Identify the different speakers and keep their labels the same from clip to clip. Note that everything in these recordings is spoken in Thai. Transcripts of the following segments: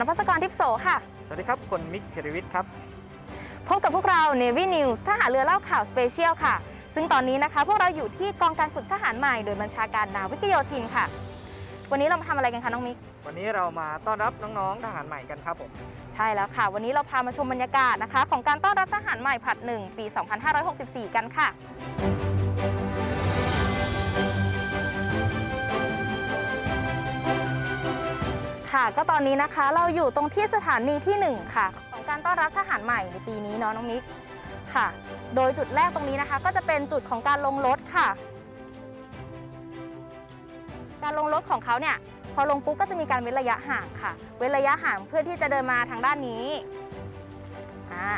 Speaker 1: นภัสกรทิพย์โสค่ะ
Speaker 2: สวัสดีครับ คนมิกเทรวิทย์ครับ
Speaker 1: พบกับพวกเรา Navy News ทหารเรือเล่าข่าวสเปเชียลค่ะ ซึ่งตอนนี้นะคะ พวกเราอยู่ที่กองการฝึกทหารใหม่โดยบัญชาการนาวิกโยธินค่ะ วันนี้เรามาทำอะไรกันคะน้องมิก
Speaker 2: วันนี้เรามาต้อนรับน้องๆทหารใหม่กันครับผม
Speaker 1: ใช่แล้วค่ะ วันนี้เราพามาชมบรรยากาศนะคะ ของการต้อนรับทหารใหม่ผลัดหนึ่งปี 2564 กันค่ะ ค่ะ ก็ตอนนี้นะคะเราอยู่ตรงที่สถานีที่ 1 ค่ะ ของการต้อนรับทหารใหม่ในปีนี้เนาะน้องมิกค่ะ โดยจุดแรกตรงนี้นะคะ ก็จะเป็นจุดของการลงรถค่ะ การลงรถของเขาเนี่ยพอลงปุ๊บก็จะมีการเว้นระยะห่างค่ะ เว้นระยะห่างเพื่อที่จะเดินมาทางด้านนี้อ่า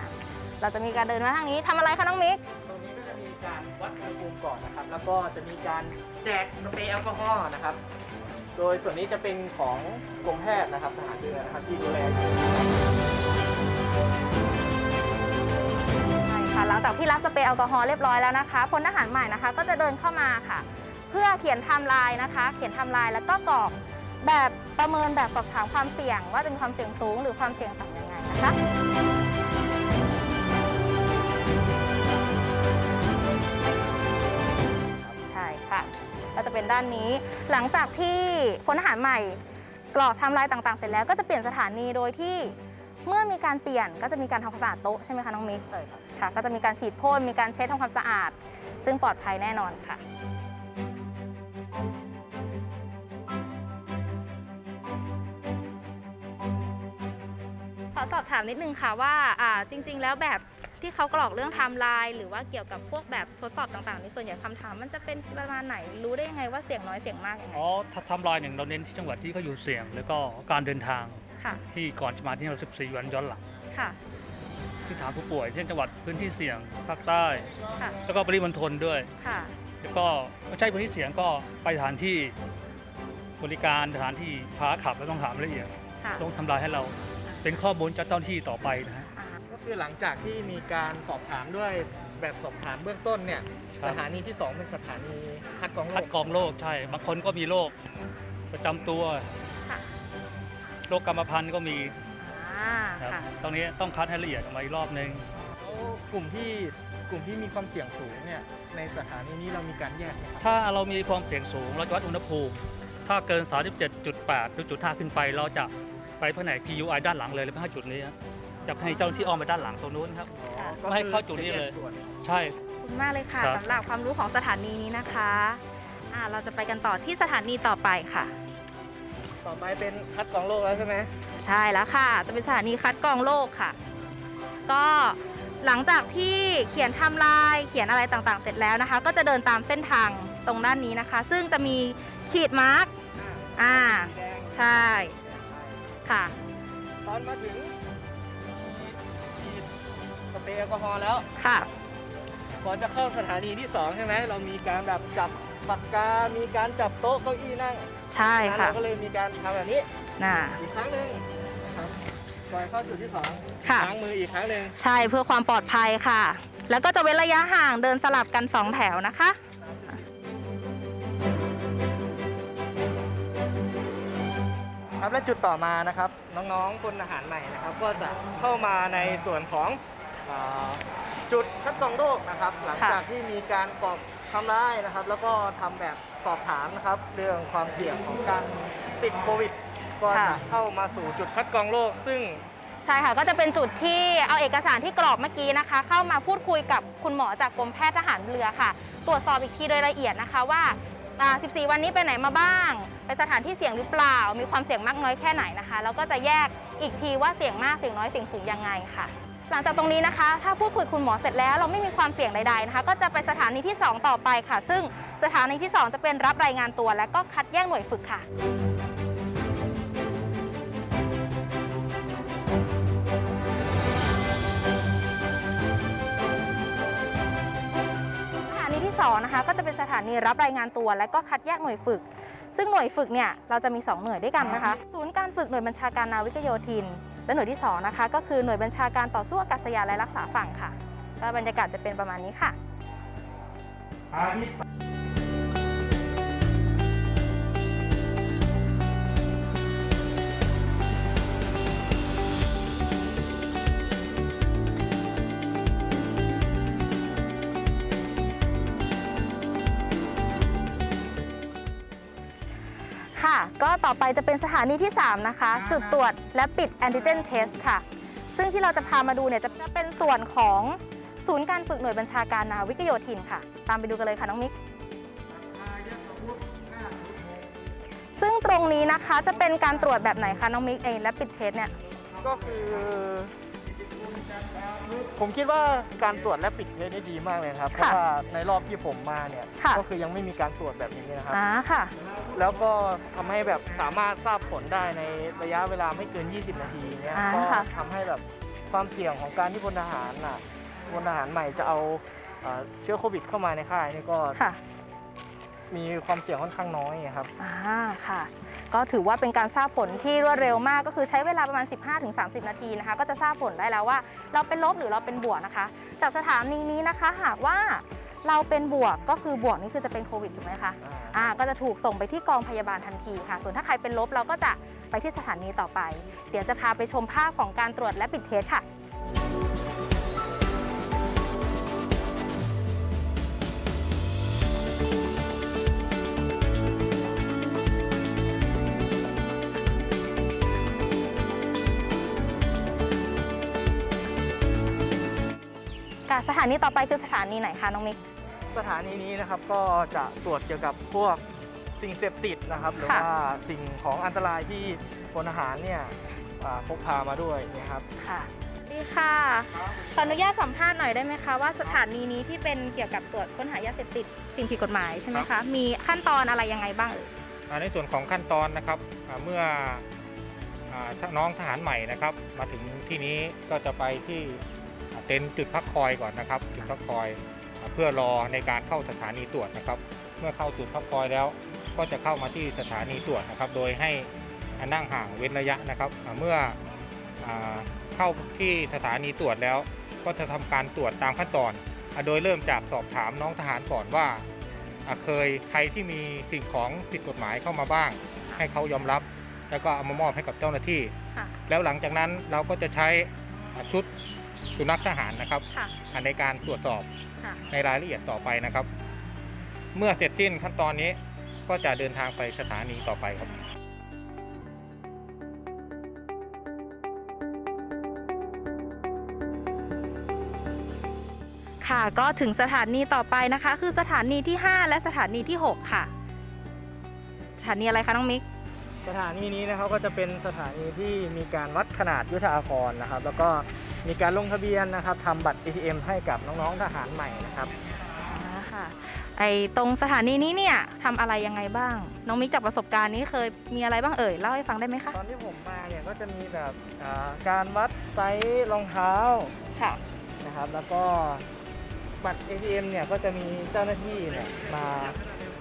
Speaker 1: เราจะมีการเดินมาทางนี้ทำอะไรคะน้องมิก
Speaker 2: ตรงนี้ก็จะมีการวัดอุณหภูมิก่อนนะครับ แล้วก็จะมีการแจกสเปรย์แอลกอฮอล์นะครับ โดยส่วนนี้จะเป็นของกรมแพทย์นะครับทหารเรือนะครับที่ดูแลอยู่
Speaker 1: ใช่ค่ะหลังจากที่รับสเปรย์แอลกอฮอล์เรียบร้อยแล้วนะคะพลทหารใหม่นะคะ ก็จะเดินเข้ามาค่ะ เพื่อเขียนไทม์ไลน์นะคะ เขียนไทม์ไลน์แล้วก็กรอกแบบประเมินแบบสอบถามความเสี่ยง ว่าจะมีความเสี่ยงสูงหรือความเสี่ยงต่ำยังไงนะคะใช่ค่ะ ก็จะเป็นด้านนี้ หลังจากที่พลทหารใหม่กรอกไทม์ไลน์ต่างๆ เสร็จแล้วก็จะเปลี่ยนสถานีโดยที่เมื่อมีการเปลี่ยนก็จะมีการทำความสะอาดโต๊ะใช่ไหมคะน้องมิก
Speaker 2: ใช่ครับ
Speaker 1: ค่ะ ก็จะมีการฉีดพ่นมีการเช็ดทำความสะอาด ซึ่งปลอดภัยแน่นอนค่ะ ขอสอบถามนิดนึงค่ะว่าอ่าจริง ๆ แล้วแบบ ที่เขากรอกเรื่องไทม์ไลน์หรือว่าเกี่ยวกับพวกแบบทดสอบต่างๆในส่วนใหญ่คำถาม มันจะเป็นประมาณไหนรู้ได้ยังไงว่าเสียงน้อยเสียงมากยังไง
Speaker 3: อ๋อถ้าทำลายหนึ่งเราเน้นที่จังหวัดที่เขาอยู่เสี่ยง แล้วก็การเดินทาง
Speaker 1: ค่ะ
Speaker 3: ที่ก่อนจะมาที่เรา14 วันย้อนหลัง
Speaker 1: ค่ะ
Speaker 3: ที่ถามผู้ป่วยเช่นจังหวัดพื้นที่เสี่ยงภาคใต้
Speaker 1: ค่ะ
Speaker 3: แล้วก็ปริมณฑลด้วย
Speaker 1: ค่ะ
Speaker 3: แล้วก็ไม่ใช่พื้นที่เสี่ยงก็ไปสถานที่บริการสถานที่พาขับแล้วต้องถามละเอียด
Speaker 1: ค่ะ
Speaker 3: ต้องทำลายให้เราเป็นข้อมูลจากเจ้าหน้าที่ต่อไปนะฮะ
Speaker 1: อ่า
Speaker 2: ก็ คือหลังจากที่มีการสอบถามด้วยแบบสอบถามเบื้องต้นเนี่ย
Speaker 3: ครับ
Speaker 2: สถานีที่สองเป็นสถานีคัดกรองโร
Speaker 3: คัด
Speaker 2: ค
Speaker 3: กรองโรคใช่ บางคนก็มีโรคประจำตัว
Speaker 1: ค่ะ
Speaker 3: โรคกรรมพันธุ์ก็มี
Speaker 1: อ่า
Speaker 3: ครับ
Speaker 1: ค่ะ
Speaker 3: ตรงนี้ต้องคัดให้ละเอียดออกมาอีกรอบนึง
Speaker 2: แล้วกลุ่มที่กลุ่มที่มีความเสี่ยงสูงเนี่ยในสถานีนี้เรามีการแยกไหมครับ
Speaker 3: ถ้าเรามีความเสี่ยงสูง เราจะวัดอุณหภูมิ ถ้าเกิน 37.8หรือจุด5ขึ้นไป เราจะไปแผนก PUI ด้านหลังเลยหรือไม่ให้จุดนี้ครับ จะให้เจ้าหน้าที่อ้อมไปด้านหลังตรงนู้นครับ
Speaker 1: ค่ะ
Speaker 2: ก็
Speaker 3: ไม่ให้
Speaker 2: คือ
Speaker 3: เข้าจุดนี้เลย
Speaker 2: จะแกส่วน
Speaker 3: ใช่
Speaker 1: ขอบคุณมากเลยค่ะ
Speaker 3: ครับ
Speaker 1: สำหรับความรู้ของสถานีนี้นะคะอ่าเราจะไปกันต่อที่สถานีต่อไปค่ะ
Speaker 2: ต่อไปเป็นคัดกรองโรคแล้วใช่ไหม
Speaker 1: ใช่แล้วค่ะ จะเป็นสถานีคัดกรองโรคค่ะ ก็หลังจากที่เขียนไทม์ไลน์เขียนอะไรต่างๆ เสร็จแล้วนะคะ ก็จะเดินตามเส้นทางตรงด้านนี้นะคะ ซึ่งจะมีขีดมาร์กอ่า
Speaker 2: สีแดง
Speaker 1: ใช่ ค่ะ
Speaker 2: ตอนมาถึงมีฉีด สเปรย์แอลกอฮอล์แล้ว
Speaker 1: ค่ะ
Speaker 2: ก่อนจะเข้าสถานีที่ 2 ใช่ไหมเรามีการแบบจับปากกา มีการจับโต๊ะเก้าอี้นั่ง
Speaker 1: ใช่
Speaker 2: นั้น
Speaker 1: ค่ะ
Speaker 2: เราก็เลยมีการทำแบบนี้
Speaker 1: น่ะ
Speaker 2: อีกครั้งหนึ่งนะครับก่อนเข้าจุดที่สอง
Speaker 1: ค่ะ
Speaker 2: ล้างมืออีกครั้งหนึ่ง
Speaker 1: ใช่เพื่อความปลอดภัยค่ะ แล้วก็จะเว้นระยะห่างเดินสลับกันสองแถวนะคะ
Speaker 2: ครับและจุดต่อมานะครับ น้องๆคนอาหารใหม่นะครับ ก็จะเข้ามาในส่วนของอา จุดคัดกรองโรคนะครับ หลัง
Speaker 1: ค่ะ
Speaker 2: จากที่มีการกรอกทำร้ายนะครับ แล้วก็ทำแบบสอบถามนะครับ เรื่องความเสี่ยงของการติดโควิด ก็จะเข้ามาสู่จุดคัดกรองโรคซึ่ง
Speaker 1: ใช่ค่ะก็จะเป็นจุดที่เอาเอกสารที่กรอกเมื่อกี้นะคะ เข้ามาพูดคุยกับคุณหมอจากกรมแพทย์ทหารเรือค่ะ ตรวจสอบอีกทีโดยละเอียดนะคะว่าอ่า14 วันนี้ไปไหนมาบ้าง ไปสถานที่เสี่ยงหรือเปล่า มีความเสี่ยงมากน้อยแค่ไหนนะคะ แล้วก็จะแยกอีกทีว่าเสี่ยงมากเสี่ยงน้อยเสี่ยงสูงยังไงค่ะ หลังจากตรงนี้นะคะ ถ้าพูดคุยคุณหมอเสร็จแล้วเราไม่มีความเสี่ยงใดๆนะคะ ก็จะไปสถานีที่ 2 ต่อไปค่ะ ซึ่งสถานีที่ 2 จะเป็นรับรายงานตัว และก็คัดแยกหน่วยฝึกค่ะสถานีที่2นะคะก็จะเป็นสถานีรับรายงานตัว และก็คัดแยกหน่วยฝึก ซึ่งหน่วยฝึกเนี่ยเราจะมี 2 หน่วยด้วยกันนะคะ ศูนย์การฝึกหน่วยบัญชาการนาวิกโยธิน และหน่วยที่2นะคะก็คือหน่วยบัญชาการต่อสู้อากาศยานและรักษาฝั่งค่ะก็บรรยากาศจะเป็นประมาณนี้ค่ะ
Speaker 2: อ
Speaker 1: ไปจะเป็นสถานีที่ 3 นะคะ จุดตรวจและปิดแอนติเจนเทสค่ะ ซึ่งที่เราจะพามาดูเนี่ยจะเป็นส่วนของศูนย์การฝึกหน่วยบัญชาการนาวิกโยธินค่ะ ตามไปดูกันเลยค่ะน้องมิกซึ่งตรงนี้นะคะจะเป็นการตรวจแบบไหนคะน้องมิกเองและปิดเทสเนี่ย
Speaker 2: ก็คือ ผมคิดว่าการตรวจและปิดเทสได้ดีมากเลยครับ เพ
Speaker 1: ค่ะ
Speaker 2: ราะว่าในรอบที่ผมมาเนี่ย
Speaker 1: ค่ะ
Speaker 2: ก็คือยังไม่มีการตรวจแบบนี้นะครับ
Speaker 1: อ่าค่ะ
Speaker 2: แล้วก็ทำให้แบบสามารถทราบผลได้ในระยะเวลาไม่เกิน 20 นาทีเนี่ย
Speaker 1: อ่า
Speaker 2: ก็
Speaker 1: ค่ะ
Speaker 2: ทำให้แบบความเสี่ยงของการที่พลทหารน่ะพลทหารใหม่จะเอาเอ่อเชื้อโควิดเข้ามาในค่ายนี่ก็
Speaker 1: ค่ะ
Speaker 2: มีความเสี่ยงค่อนข้างน้อยครับ
Speaker 1: อ่าค่ะ ก็ถือว่าเป็นการทราบผลที่รวดเร็วมากก็คือใช้เวลาประมาณ 15-30 นาทีนะคะ ก็จะทราบผลได้แล้วว่า เราเป็นลบหรือเราเป็นบวกนะคะ จากสถานีนี้นะคะ หากว่าเราเป็นบวกก็คือบวกนี่คือจะเป็นโควิดถูกไหมคะอ่าก็จะถูกส่งไปที่กองพยาบาลทันทีค่ะ ส่วนถ้าใครเป็นลบเราก็จะไปที่สถานีต่อไป เดี๋ยวจะพาไปชมภาพของการตรวจและปิดเทสค่ะ สถานีต่อไปคือสถานีไหนคะน้องมิก
Speaker 2: สถานีนี้นะครับก็จะตรวจเกี่ยวกับพวกสิ่งเสพติดนะครับ หรือ
Speaker 1: ค่ะ
Speaker 2: ว่าสิ่งของอันตรายที่พลทหารเนี่ยอ่าพกพามาด้วยนะครับ
Speaker 1: ค่ะดีค่ะขออนุญาตสัมภาษณ์หน่อยได้ไหมคะว่าสถานีนี้ที่เป็นเกี่ยวกับตรวจค้นหายาเสพติดสิ่งผิดกฎหมายใช่ไหมคะมีขั้นตอนอะไรยังไงบ้างเอ่ย
Speaker 4: อ่าในส่วนของขั้นตอนนะครับอ่าเมื่ออาถ้าน้องทหารใหม่นะครับ มาถึงที่นี้ก็จะไปที่อ่าเต็นท์จุดพักคอยก่อนนะครับ จุดพักคอยอ่าเพื่อรอในการเข้าสถานีตรวจนะครับ เมื่อเข้าจุดพักคอยแล้ว ก็จะเข้ามาที่สถานีตรวจนะครับ โดยให้อ่านั่งห่างเว้นระยะนะครับอ่าเมื่ออาเข้าที่สถานีตรวจแล้ว ก็จะทำการตรวจตามขั้นตอนอ่าโดยเริ่มจากสอบถามน้องทหารก่อนว่าอะเคยใครที่มีสิ่งของผิดกฎหมายเข้ามาบ้าง ให้เขายอมรับ แล้วก็เอามามอบให้กับเจ้าหน้าที่
Speaker 1: ค่ะ
Speaker 4: แล้วหลังจากนั้นเราก็จะใช้อะชุด สุนัขทหารนะครับ
Speaker 1: ค่ะ
Speaker 4: อะในการตรวจสอบ
Speaker 1: ค่ะ
Speaker 4: ในรายละเอียดต่อไปนะครับ เมื่อเสร็จสิ้นขั้นตอนนี้ก็จะเดินทางไปสถานีต่อไปครับ
Speaker 1: ค่ะก็ถึงสถานีต่อไปนะคะ คือสถานีที่ 5 และสถานีที่ 6 ค่ะ สถานีอะไรคะน้องมิก
Speaker 2: สถานีนี้นะครับก็จะเป็นสถานีที่มีการวัดขนาดยุทธอาภรณ์นะครับ แล้วก็มีการลงทะเบียนนะครับทำบัตร ATM ให้กับน้องๆทหารใหม่นะครับ
Speaker 1: อ่าค่ะไอตรงสถานีนี้เนี่ยทำอะไรยังไงบ้าง น้องมิกจากประสบการณ์นี้เคยมีอะไรบ้างเอ่ยเล่าให้ฟังได้ไหมคะ
Speaker 2: ตอนที่ผมมาเนี่ยก็จะมีแบบอ่าการวัดไซส์รองเท้า
Speaker 1: ค่ะ
Speaker 2: นะครับ แล้วก็บัตร ATM เนี่ยก็จะมีเจ้าหน้าที่เนี่ยมา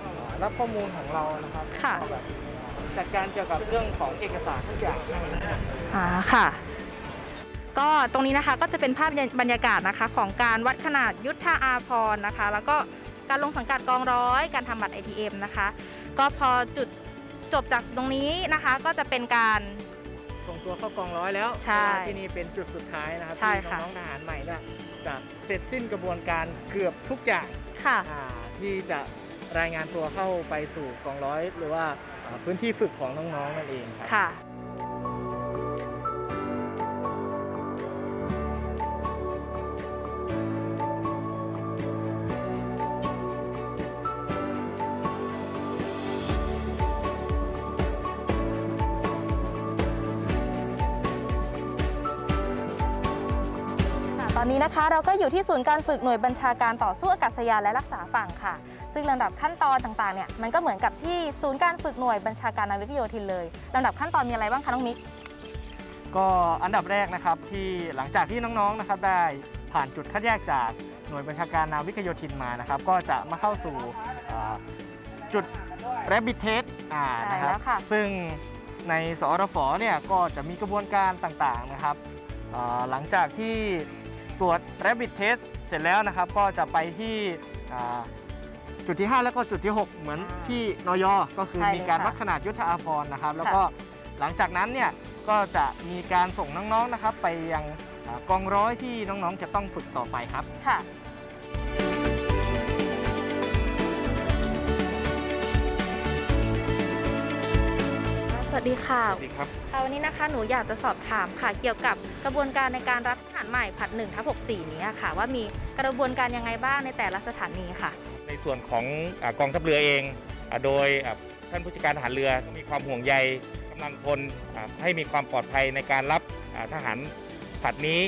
Speaker 2: อ่ารับข้อมูลของเรานะครับ
Speaker 1: ค่ะ
Speaker 2: แล้วก็แบบ จัดการเกี่ยวกับเรื่องของเอกสารทุกอย่างให้นะครับ
Speaker 1: อ่าค่ะ ก็ตรงนี้นะคะก็จะเป็นภาพบรรยากาศนะคะ ของการวัดขนาดยุทธอาพรณ์นะคะ แล้วก็การลงสังกัดกองร้อย การทำบัตร ATM นะคะ ก็พอจุดจบจากตรงนี้นะคะ ก็จะเป็นการ
Speaker 2: ส่งตัวเข้ากองร้อยแล้ว
Speaker 1: ใช่
Speaker 2: เพราะว่าที่นี่เป็นจุดสุดท้ายนะครับ
Speaker 1: ใช่
Speaker 2: ที่
Speaker 1: ค่ะ
Speaker 2: น้องๆทหารใหม่เนี่ยจะเสร็จสิ้นกระบวนการเกือบทุกอย่าง
Speaker 1: ค่ะ
Speaker 2: อ่าที่จะรายงานตัวเข้าไปสู่กองร้อย หรือว่าอ่า พื้นที่ฝึกของน้องๆนั่นเองครับ
Speaker 1: ค่ะ นนี้นะคะ เราก็อยู่ที่ศูนย์การฝึกหน่วยบัญชาการต่อสู้อากาศยานและรักษาฝั่งค่ะ ซึ่งลำดับขั้นตอนต่างๆเนี่ยมันก็เหมือนกับที่ศูนย์การฝึกหน่วยบัญชาการนาวิกโยธินเลยลำดับขั้นตอนมีอะไรบ้างคะน้องมิก
Speaker 2: ก็อันดับแรกนะครับที่หลังจากที่น้องๆนะครับได้ผ่านจุดคัดแยกจากหน่วยบัญชาการนาวิกโยธินมานะครับ ก็จะมาเข้าสู่อ่าจุด Rapid Test อ่า
Speaker 1: ใช่
Speaker 2: นะครั
Speaker 1: แล้
Speaker 2: บ
Speaker 1: วค่ะ
Speaker 2: ซึ่งในสอรฟเนี่ยก็จะมีกระบวนการต่างๆนะครับอ่าหลังจากที่ ตรวจ Rapid Test เสร็จแล้วนะครับ ก็จะไปที่อ่าจุดที่ 5 แล้วก็จุดที่ 6 เหมือน
Speaker 1: อ่า
Speaker 2: ที่นยก็คือ
Speaker 1: ใช่เลย
Speaker 2: มีการ
Speaker 1: ค่ะ
Speaker 2: วัดขนาดยุทธอาภรณ์นะครับ แล้ว
Speaker 1: ค่ะ
Speaker 2: ก็หลังจากนั้นเนี่ยก็จะมีการส่งน้องๆนะครับ ไปยังอ่ากองร้อยที่น้องๆจะต้องฝึกต่อไปครับ
Speaker 1: ค่ะ วัสดีค่ะ
Speaker 4: สวัสดีครับ
Speaker 1: ค่ะวันนี้นะคะหนูอยากจะสอบถามค่ะเกี่ยวกับกระบวนการในการรับทหารใหม่ผัด1ทับ64 นี้ค่ะ ว่ามีกระบวนการยังไงบ้างในแต่ละสถานีค่ะ
Speaker 4: ในส่วนของอากองทัพเรือเองอาโดยอ่าท่านผู้จัดการทหารเรือมีความห่วงใยกำลังพลอ่าให้มีความปลอดภัยในการรับอ่าทหารผัดนี้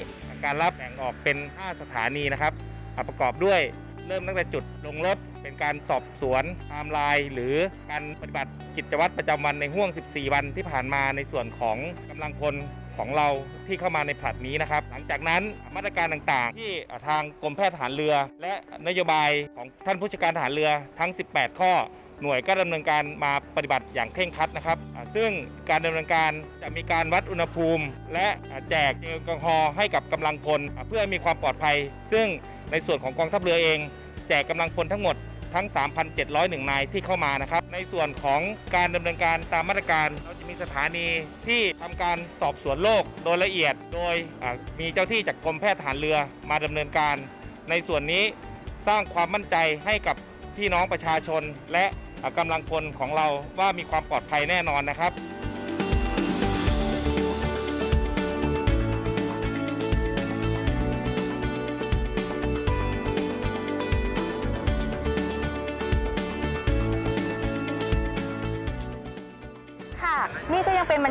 Speaker 4: การรับแบ่งออกเป็น 5 สถานีนะครับอ่าประกอบด้วยเริ่มตั้งแต่จุดลงรถ เป็นการสอบสวนไทม์ไลน์หรือการปฏิบัติกิจวัตรประจำวันในห่วง 14 วันที่ผ่านมาในส่วนของกำลังพลของเราที่เข้ามาในผลัดนี้นะครับ หลังจากนั้นมาตรการต่างๆ ที่ทางกรมแพทย์ทหารเรือ และนโยบายของท่านผู้จัดการทหารเรือทั้ง 18 ข้อหน่วยก็ดำเนินการมาปฏิบัติอย่างเคร่งครัดนะครับ ซึ่งการดำเนินการจะมีการวัดอุณหภูมิ และแจกเจลแอลกอฮอล์ให้กับกำลังพลเพื่อมีความปลอดภัย ซึ่งในส่วนของกองทัพเรือเอง แจกกำลังพลทั้งหมด ทั้ง 3,701 นายที่เข้ามานะครับ ในส่วนของการดำเนินการตามมาตรการ เราจะมีสถานีที่ทำการสอบสวนโรคโดยละเอียด โดยมีเจ้าที่จากกรมแพทย์ทหารเรือมาดำเนินการ ในส่วนนี้สร้างความมั่นใจให้กับพี่น้องประชาชน และอ่ากำลังพลของเราว่ามีความปลอดภัยแน่นอนนะครับ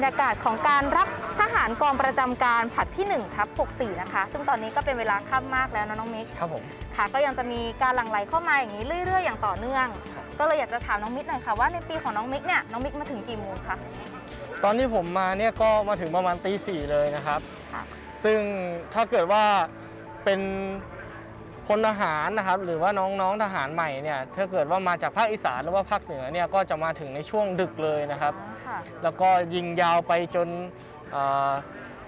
Speaker 1: รรยากาศของการรับทหารกองประจำการผัดที่1ทับ64 นะคะ ซึ่งตอนนี้ก็เป็นเวลาค่ำมากแล้วนะน้องมิก
Speaker 2: ครับผม
Speaker 1: ค่ะ ก็ยังจะมีการหลั่งไหลเข้ามาอย่างนี้เรื่อย ๆ อย่างต่อเนื่อง
Speaker 2: ครับ
Speaker 1: ก็เลยอยากจะถามน้องมิกหน่อยค่ะว่าในปีของน้องมิกเนี่ยน้องมิกมาถึงกี่โมงคะ
Speaker 2: ตอนที่ผมมาเนี่ยก็มาถึงประมาณตีสี่เลยนะครับ
Speaker 1: ค่ะ
Speaker 2: ซึ่งถ้าเกิดว่าเป็น พลทหารนะครับหรือว่าน้องๆทหารใหม่เนี่ยถ้าเกิดว่ามาจากภาคอีสานหรือว่าภาคเหนือเนี่ยก็จะมาถึงในช่วงดึกเลยนะครับ
Speaker 1: อ๋อค่ะ
Speaker 2: แล้วก็ยิงยาวไปจนเอ่อ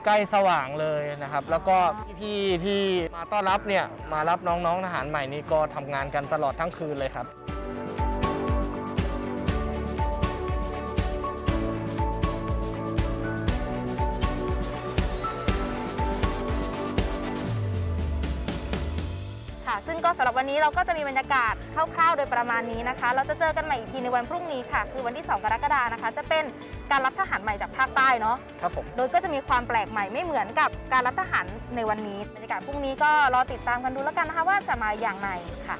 Speaker 2: ใกล้สว่างเลยนะครับ แล้วก็พี่ๆที่มาต้อนรับเนี่ยมารับน้องๆทหารใหม่นี่ก็ทำงานกันตลอดทั้งคืนเลยครับ
Speaker 1: วันนี้เราก็จะมีบรรยากาศคร่าวๆ โดยประมาณนี้นะคะ เราจะเจอกันใหม่อีกทีในวันพรุ่งนี้ค่ะ คือวันที่ 2 กรกฎานะคะ จะเป็นการรับทหารใหม่จากภาคใต้เนาะ
Speaker 2: ครับผม
Speaker 1: โดยก็จะมีความแปลกใหม่ไม่เหมือนกับการรับทหารในวันนี้ บรรยากาศพรุ่งนี้ก็รอติดตามกันดูแล้วกันนะคะว่าจะมาอย่างไรค่ะ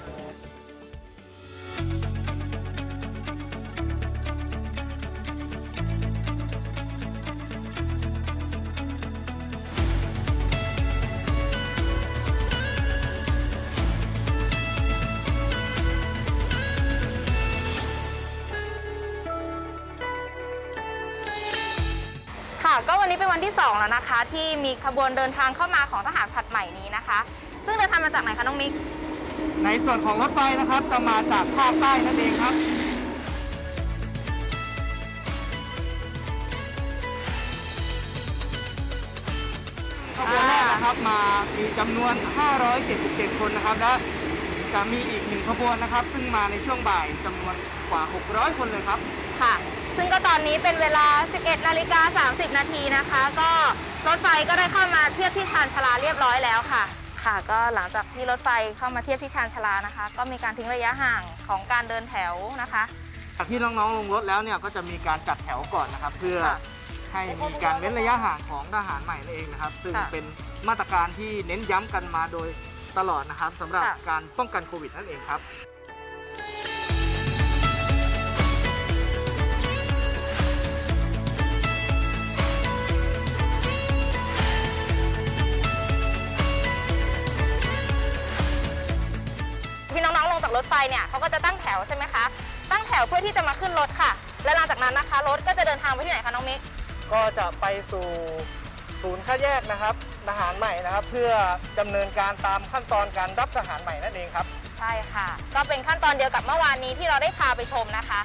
Speaker 1: ค่ะ ก็วันนี้เป็นวันที่ 2 แล้วนะคะ ที่มีขบวนเดินทางเข้ามาของทหารผัดใหม่นี้นะคะ ซึ่งเดินทางมาจากไหนคะน้องมิก
Speaker 2: ในส่วนของรถไฟนะครับจะมาจากภาคใต้นั่นเองครับขบวนแรกนะครับมามีจำนวน 577 คนนะครับและจะมีอีกหนึ่งขบวนนะครับ ซึ่งมาในช่วงบ่ายจำนวนกว่า 600 คนเลยครับ
Speaker 1: ค่ะ ซึ่งก็ตอนนี้เป็นเวลา 11 นาฬิกา 30 นาทีนะคะ ก็รถไฟก็ได้เข้ามาเทียบที่ชานชาลาเรียบร้อยแล้วค่ะ ค่ะ ก็หลังจากที่รถไฟเข้ามาเทียบที่ชานชาลานะคะ ก็มีการทิ้งระยะห่างของการเดินแถวนะคะ
Speaker 2: จากที่น้องๆลงรถแล้วเนี่ยก็จะมีการจัดแถวก่อนนะครับ เพื่อ
Speaker 1: ค่ะ
Speaker 2: ให้มีการเว้นระยะห่างของทหารใหม่นั่นเองนะครับ ซึ่ง
Speaker 1: ค่ะ
Speaker 2: เป็นมาตรการที่เน้นย้ำกันมาโดยตลอดนะครับสำหรับ
Speaker 1: ค่ะ
Speaker 2: การป้องกันโควิดนั่นเองครับ
Speaker 1: เนี่ยเขาก็จะตั้งแถวใช่ไหมคะ ตั้งแถวเพื่อที่จะมาขึ้นรถค่ะ และหลังจากนั้นนะคะ รถก็จะเดินทางไปที่ไหนคะน้องมิก
Speaker 2: ก็จะไปสู่ศูนย์คัดแยกนะครับทหารใหม่นะครับ เพื่อดำเนินการตามขั้นตอนการรับทหารใหม่นั่นเองครับ
Speaker 1: ใช่ค่ะ ก็เป็นขั้นตอนเดียวกับเมื่อวานนี้ที่เราได้พาไปชมนะคะ